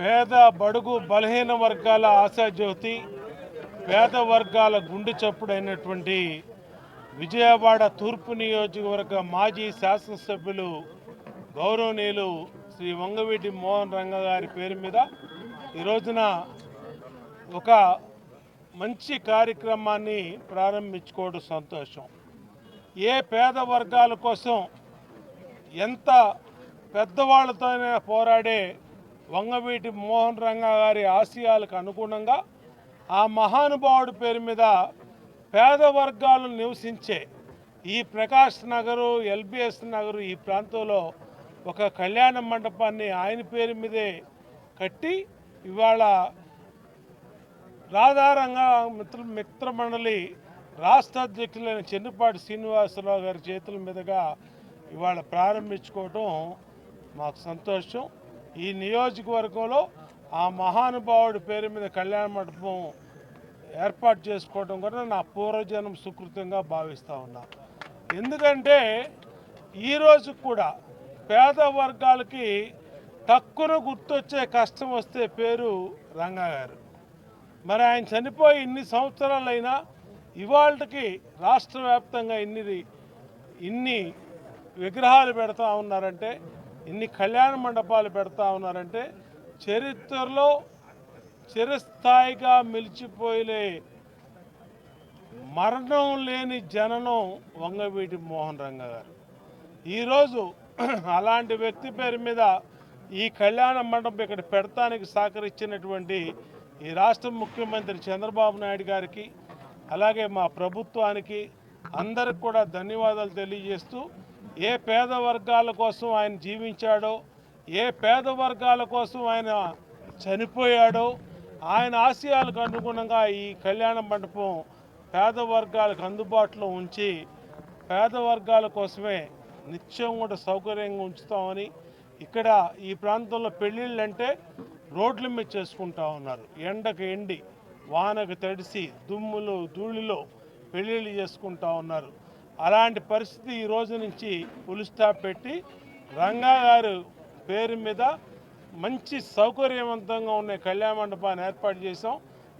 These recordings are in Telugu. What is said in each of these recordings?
పేద బడుగు బలహీన వర్గాల ఆశాజ్యోతి పేద వర్గాల గుండె చప్పుడైనటువంటి విజయవాడ తూర్పు నియోజకవర్గ మాజీ శాసనసభ్యులు గౌరవనీయులు శ్రీ వంగవీటి మోహన్ రంగ గారి పేరు మీద ఈ రోజున ఒక మంచి కార్యక్రమాన్ని ప్రారంభించుకోవడం సంతోషం. ఏ పేద వర్గాల కోసం ఎంత పెద్దవాళ్ళతోనే పోరాడే వంగవీటి మోహన్ రంగ గారి ఆశయాలకు అనుగుణంగా ఆ మహానుభావుడి పేరు మీద పేద వర్గాలు నివసించే ఈ ప్రకాష్ నగరు ఎల్బిఎస్ నగరు ఈ ప్రాంతంలో ఒక కళ్యాణ మండపాన్ని ఆయన పేరు మీదే కట్టి ఇవాళ రాధారంగా మిత్ర మిత్ర మండలి రాష్ట్ర అధ్యక్షులైన చెన్నుపాటి శ్రీనివాసరావు గారి చేతుల మీదుగా ఇవాళ ప్రారంభించుకోవటం మాకు సంతోషం. ఈ నియోజకవర్గంలో ఆ మహానుభావుడి పేరు మీద కళ్యాణ మండపం ఏర్పాటు చేసుకోవడం కూడా నా పూర్వజనం సుకృతంగా భావిస్తూ ఉన్నా. ఎందుకంటే ఈరోజు కూడా పేద వర్గాలకి తక్కువ గుర్తొచ్చే కష్టం వస్తే పేరు రంగా గారు. మరి ఆయన చనిపోయి ఇన్ని సంవత్సరాలైనా ఇవాళకి రాష్ట్ర వ్యాప్తంగా ఇన్ని ఇన్ని విగ్రహాలు పెడతా ఉన్నారంటే ఇన్ని కళ్యాణ మండపాలు పెడతా ఉన్నారంటే చరిత్రలో చిరస్థాయిగా మిలిచిపోయే మరణం లేని జననం వంగవీటి మోహన్ రంగ గారు. ఈరోజు అలాంటి వ్యక్తి పేరు మీద ఈ కళ్యాణ మండపం ఇక్కడ పెడతానికి సహకరించినటువంటి ఈ రాష్ట్ర ముఖ్యమంత్రి చంద్రబాబు నాయుడు గారికి అలాగే మా ప్రభుత్వానికి అందరికి కూడా ధన్యవాదాలు తెలియజేస్తూ ఏ పేద వర్గాల కోసం ఆయన జీవించాడో ఏ పేద వర్గాల కోసం ఆయన చనిపోయాడో ఆయన ఆశయాలకు అనుగుణంగా ఈ కళ్యాణ మండపం పేద వర్గాలకు అందుబాటులో ఉంచి పేద వర్గాల కోసమే నిత్యం కూడా సౌకర్యంగా ఉంచుతామని ఇక్కడ ఈ ప్రాంతంలో పెళ్ళిళ్ళు అంటే రోడ్ల మీద చేసుకుంటా ఉన్నారు. ఎండకు ఎండి వానకు తడిసి దుమ్ములు ధూళిలో పెళ్ళిళ్ళు చేసుకుంటా ఉన్నారు. అలాంటి పరిస్థితి ఈ రోజు నుంచి ఫుల్ స్టాప్ పెట్టి రంగా గారు పేరు మీద మంచి సౌకర్యవంతంగా ఉన్న కళ్యాణ మండపాన్ని ఏర్పాటు చేసాం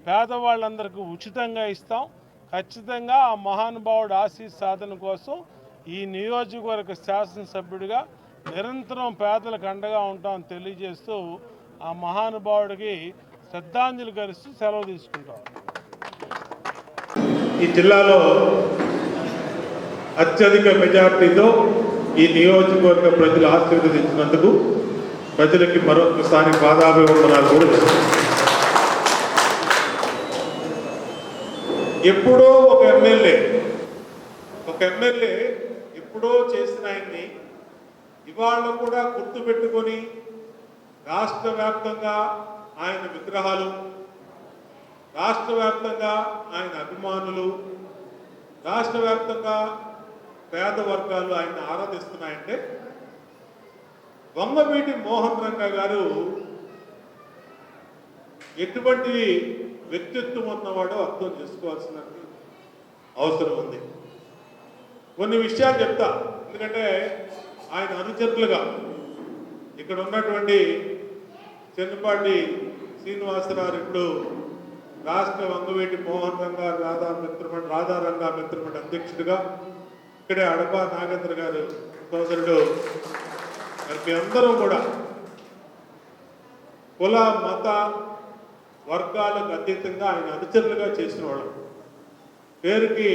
పేదవాళ్ళందరికీ ఉచితంగా ఇస్తాం. ఖచ్చితంగా ఆ మహానుభావుడు ఆశీస్ సాధన కోసం ఈ నియోజకవర్గ శాసనసభ్యుడిగా నిరంతరం పేదలకు అండగా ఉంటామని తెలియజేస్తూ ఆ మహానుభావుడికి శ్రద్ధాంజలి గరిస్తూ సెలవు తీసుకుంటాం. ఈ జిల్లాలో అత్యధిక మెజార్టీతో ఈ నియోజకవర్గ ప్రజలు ఆశీర్వదించినందుకు ప్రజలకి మరొకసారి పాదాభివందనాలు కూడా ఎప్పుడో ఒక ఎమ్మెల్యే ఒక ఎమ్మెల్యే ఎప్పుడో చేసిన ఆయన్ని ఇవాళ కూడా గుర్తుపెట్టుకొని రాష్ట్ర వ్యాప్తంగా ఆయన విగ్రహాలు రాష్ట్ర వ్యాప్తంగా ఆయన అభిమానులు రాష్ట్ర వ్యాప్తంగా పేద వర్గాలు ఆయన ఆరాధిస్తున్నాయంటే వంగవీటి మోహన్ రంగ గారు ఎటువంటి వ్యక్తిత్వం ఉన్నవాడో అర్థం చేసుకోవాల్సిన అవసరం ఉంది. కొన్ని విషయాలు చెప్తా. ఎందుకంటే ఆయన అనుచరులుగా ఇక్కడ ఉన్నటువంటి చెన్నుపాటి శ్రీనివాసరావు ఇప్పుడు రాష్ట్ర వంగవేటి మోహన్ రంగా రాధా మిత్రమండ రాధారంగా మిత్రమండ అధ్యక్షుడిగా ఇక్కడే అడప నాగేంద్ర గారు సోదరుడు. మరి మీ అందరం కూడా కుల మత వర్గాలకు అతీతంగా ఆయన అనుచరులుగా చేసిన వాళ్ళం. పేరుకి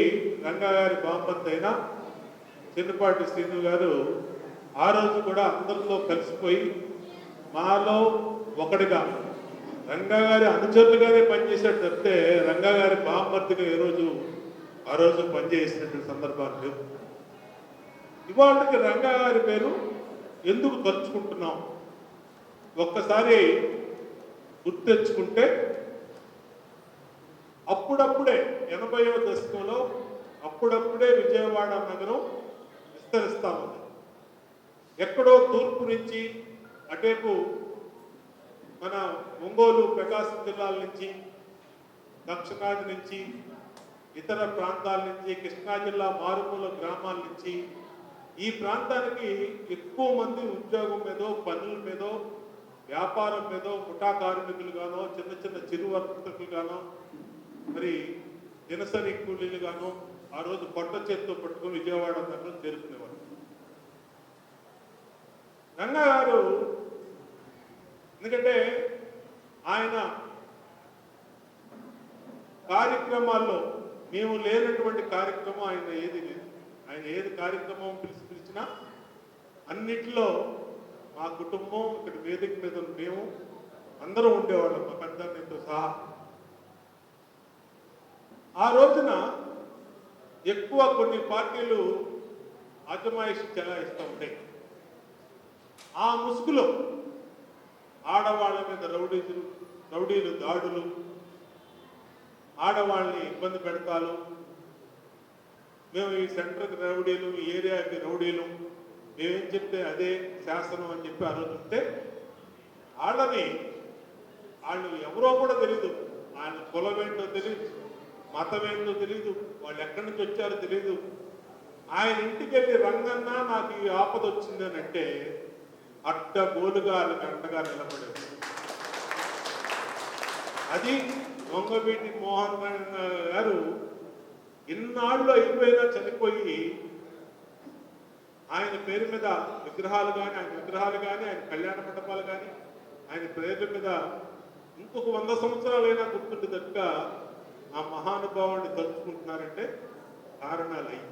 రంగాగారి బాంబంత్ అయినా చిన్నపాటి శ్రీను గారు ఆ రోజు కూడా అందరితో కలిసిపోయి మాలో ఒకటిగా రంగా గారి అనుచరులుగానే పనిచేశాడు తప్పితే రంగాగారి గారి ఏ రోజు ఆ రోజు పనిచేసినటువంటి సందర్భాలు లేవు. ఇవాళకి రంగా గారి పేరు ఎందుకు తలుచుకుంటున్నాం? ఒక్కసారి గుర్తెచ్చుకుంటే అప్పుడప్పుడే ఎనభైవ దశకంలో అప్పుడప్పుడే విజయవాడ నగరం విస్తరిస్తా ఉంది ఎక్కడో తూర్పు నుంచి అటేపు మన ఒంగోలు ప్రకాశం జిల్లాల నుంచి దక్షిణాది నుంచి ఇతర ప్రాంతాల నుంచి కృష్ణా జిల్లా మారుమూల గ్రామాల నుంచి ఈ ప్రాంతానికి ఎక్కువ మంది ఉద్యోగం మీదో పనుల మీదో వ్యాపారం మీదో ముఠా కార్మికులుగానో చిన్న చిన్న చిరు వర్తకులుగానో మరి దినసరి కూలీలుగానో ఆ రోజు పొట్ట చేత్తో పట్టుకుని విజయవాడ దగ్గర చేరుకునేవారు. రంగా గారు ఎందుకంటే ఆయన కార్యక్రమాల్లో మేము లేనటువంటి కార్యక్రమం ఆయన ఏది లేదు. ఆయన ఏది కార్యక్రమం పిలిచి పిలిచినా అన్నిట్లో మా కుటుంబం ఇక్కడ వేదిక మీద మేము అందరూ ఉండేవాళ్ళం మా పెద్దన్నతో సహా. ఆ రోజున ఎక్కువ కొన్ని పార్టీలు అజమాయిషి చెలాయిస్తూ ఉంటాయి. ఆ ముసుగులో ఆడవాళ్ళ మీద రౌడీలు రౌడీలు దాడులు ఆడవాళ్ళని ఇబ్బంది పెడతాలు మేము ఈ సెంటర్కి రౌడీలు ఈ ఏరియాకి రౌడీలు మేమేం చెప్తే అదే శాసనం అని చెప్పి ఆ రోజు ఉంటే వాళ్ళని వాళ్ళు ఎవరో కూడా తెలియదు ఆయన కులం ఏంటో తెలియదు మతం ఏంటో తెలియదు వాళ్ళు ఎక్కడి నుంచి వచ్చారో తెలియదు ఆయన ఇంటికి వెళ్ళి రంగన్న నాకు ఈ ఆపద వచ్చింది అని అంటే అడ్డ గోలుగా వాళ్ళకి నిలబడేది. అది వంగవీటి మోహన్ గారు ఇన్నాళ్ళు అయిపోయినా చనిపోయి ఆయన పేరు మీద విగ్రహాలు కానీ ఆయన విగ్రహాలు కానీ ఆయన కళ్యాణ మండపాలు కానీ ఆయన పేర్ల మీద ఇంకొక వంద సంవత్సరాలైనా గుర్తుండేటట్టుగా ఆ మహానుభావాన్ని తలుచుకుంటున్నారంటే కారణాలు అయ్యి